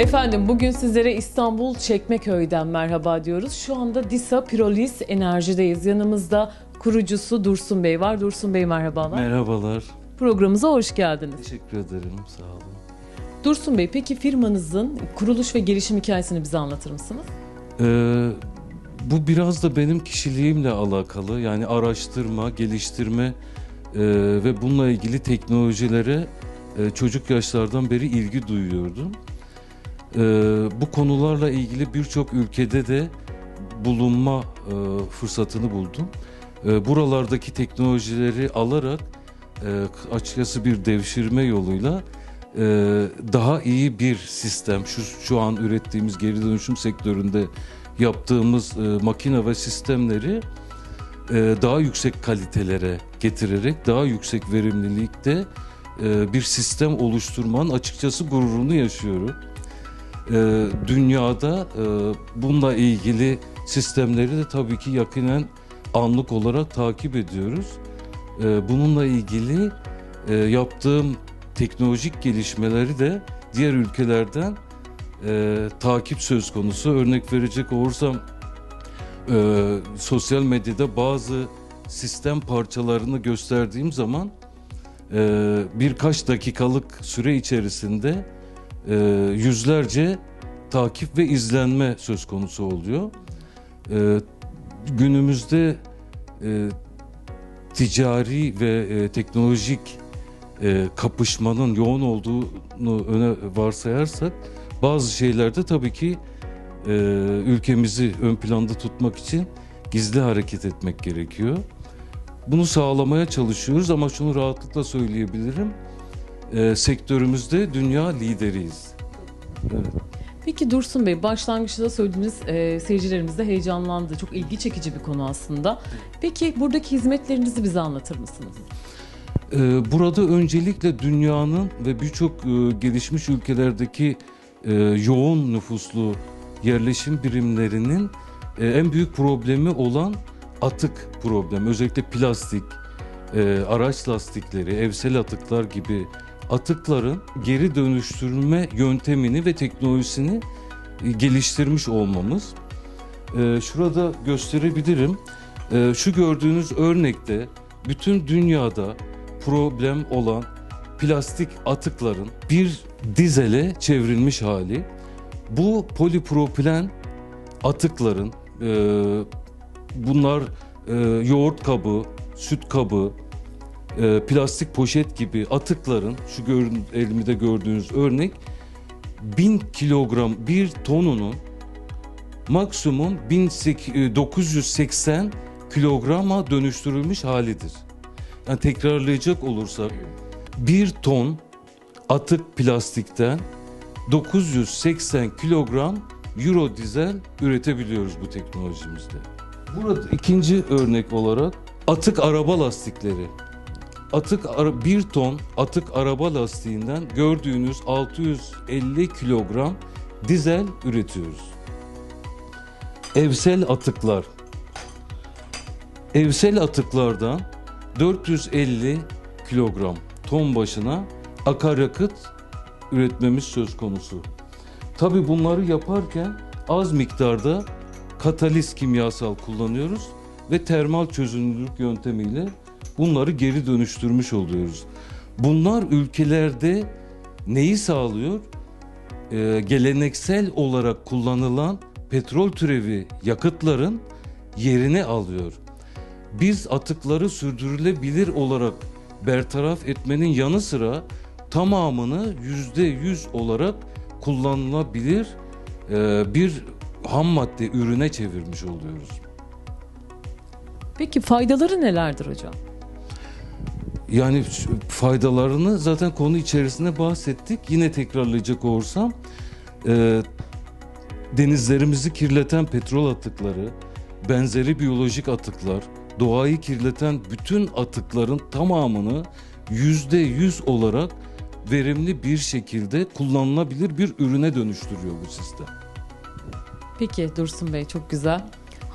Efendim bugün sizlere İstanbul Çekmeköy'den merhaba diyoruz. Şu anda Disa Pirolis Enerji'deyiz. Yanımızda kurucusu Dursun Bey var. Dursun Bey merhabalar. Merhabalar. Programımıza hoş geldiniz. Teşekkür ederim. Sağ olun. Dursun Bey peki firmanızın kuruluş ve gelişim hikayesini bize anlatır mısınız? Ee, bu biraz da benim kişiliğimle alakalı. Yani araştırma, geliştirme e, ve bununla ilgili teknolojilere e, çocuk yaşlardan beri ilgi duyuyordum. E, bu konularla ilgili birçok ülkede de bulunma e, fırsatını buldum. E, buralardaki teknolojileri alarak e, açıkçası bir devşirme yoluyla e, daha iyi bir sistem şu şu an ürettiğimiz geri dönüşüm sektöründe yaptığımız e, makine ve sistemleri e, daha yüksek kalitelere getirerek daha yüksek verimlilikte e, bir sistem oluşturmanın açıkçası gururunu yaşıyorum. E, dünyada e, bununla ilgili sistemleri de tabii ki yakinen anlık olarak takip ediyoruz. E, bununla ilgili e, yaptığım teknolojik gelişmeleri de diğer ülkelerden e, takip söz konusu. Örnek verecek olursam e, sosyal medyada bazı sistem parçalarını gösterdiğim zaman e, birkaç dakikalık süre içerisinde e, yüzlerce takip ve izlenme söz konusu oluyor. E, günümüzde e, ticari ve e, teknolojik e, kapışmanın yoğun olduğunu öne varsayarsak bazı şeylerde tabii ki e, ülkemizi ön planda tutmak için gizli hareket etmek gerekiyor. Bunu sağlamaya çalışıyoruz ama şunu rahatlıkla söyleyebilirim. E, sektörümüzde dünya lideriyiz. Evet. Peki Dursun Bey başlangıçta söylediğiniz e, seyircilerimiz de heyecanlandı. Çok ilgi çekici bir konu aslında. Peki buradaki hizmetlerinizi bize anlatır mısınız? Ee, Burada öncelikle dünyanın ve birçok e, gelişmiş ülkelerdeki e, yoğun nüfuslu yerleşim birimlerinin e, en büyük problemi olan atık problemi. Özellikle plastik, e, araç lastikleri, evsel atıklar gibi atıkların geri dönüştürme yöntemini ve teknolojisini e, geliştirmiş olmamız. E, Şurada gösterebilirim. E, Şu gördüğünüz örnekte bütün dünyada problem olan plastik atıkların bir dizele çevrilmiş hali. Bu polipropilen atıkların bunlar yoğurt kabı, süt kabı, e, plastik poşet gibi atıkların şu görün, elimde gördüğünüz örnek 1000 kilogram bir tonunun maksimum 1980 kilograma dönüştürülmüş halidir. Yani tekrarlayacak olursak bir ton atık plastikten 980 kilogram euro dizel üretebiliyoruz bu teknolojimizde. Burada ikinci örnek olarak atık araba lastikleri. Atık bir ton atık araba lastiğinden gördüğünüz 650 kilogram dizel üretiyoruz. Evsel atıklar. Evsel atıklardan 450 kilogram ton başına akaryakıt üretmemiz söz konusu. Tabii bunları yaparken az miktarda kataliz kimyasal kullanıyoruz ve termal çözünürlük yöntemiyle bunları geri dönüştürmüş oluyoruz. Bunlar ülkelerde neyi sağlıyor? Ee, geleneksel olarak kullanılan petrol türevi yakıtların yerini alıyor. Biz atıkları sürdürülebilir olarak bertaraf etmenin yanı sıra tamamını yüzde yüz olarak kullanılabilir e, bir ham madde ürüne çevirmiş oluyoruz. Peki faydaları nelerdir hocam? Yani faydalarını zaten konu içerisinde bahsettik. Yine tekrarlayacak olursam e, denizlerimizi kirleten petrol atıkları, benzeri biyolojik atıklar, doğayı kirleten bütün atıkların tamamını yüzde yüz olarak verimli bir şekilde kullanılabilir bir ürüne dönüştürüyor bu sistem. Peki Dursun Bey çok güzel.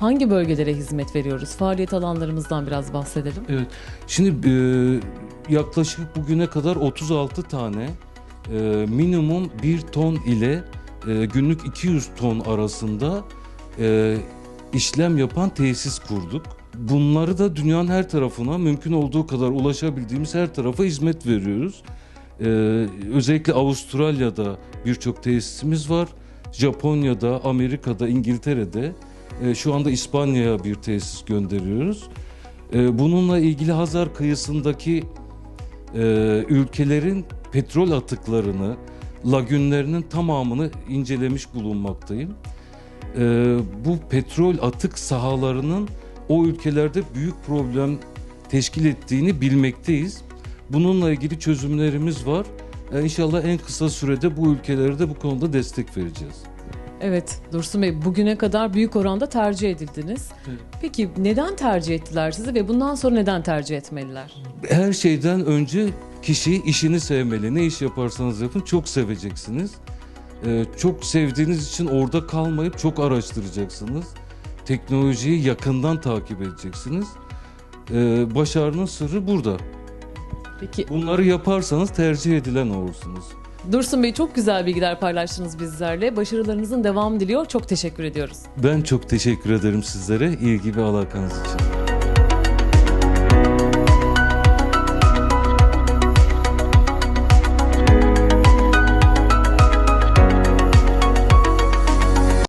Hangi bölgelere hizmet veriyoruz? Faaliyet alanlarımızdan biraz bahsedelim. Evet. Şimdi e, yaklaşık bugüne kadar 36 tane e, minimum 1 ton ile e, günlük 200 ton arasında e, işlem yapan tesis kurduk. Bunları da dünyanın her tarafına mümkün olduğu kadar ulaşabildiğimiz her tarafa hizmet veriyoruz. E, özellikle Avustralya'da birçok tesisimiz var. Japonya'da, Amerika'da, İngiltere'de, e, şu anda İspanya'ya bir tesis gönderiyoruz. E, bununla ilgili Hazar kıyısındaki e, ülkelerin petrol atıklarını, lagünlerinin tamamını incelemiş bulunmaktayım. E, bu petrol atık sahalarının o ülkelerde büyük problem teşkil ettiğini bilmekteyiz. Bununla ilgili çözümlerimiz var. İnşallah en kısa sürede bu ülkelere de bu konuda destek vereceğiz. Evet Dursun Bey bugüne kadar büyük oranda tercih edildiniz. Evet. Peki neden tercih ettiler sizi ve bundan sonra neden tercih etmeliler? Her şeyden önce kişi işini sevmeli. Ne iş yaparsanız yapın çok seveceksiniz. Ee, çok sevdiğiniz için orada kalmayıp çok araştıracaksınız. Teknolojiyi yakından takip edeceksiniz. Ee, başarının sırrı burada. Peki Bunları yaparsanız tercih edilen olursunuz. Dursun Bey çok güzel bilgiler paylaştınız bizlerle. Başarılarınızın devamı diliyor. Çok teşekkür ediyoruz. Ben çok teşekkür ederim sizlere ilgi ve alakanız için.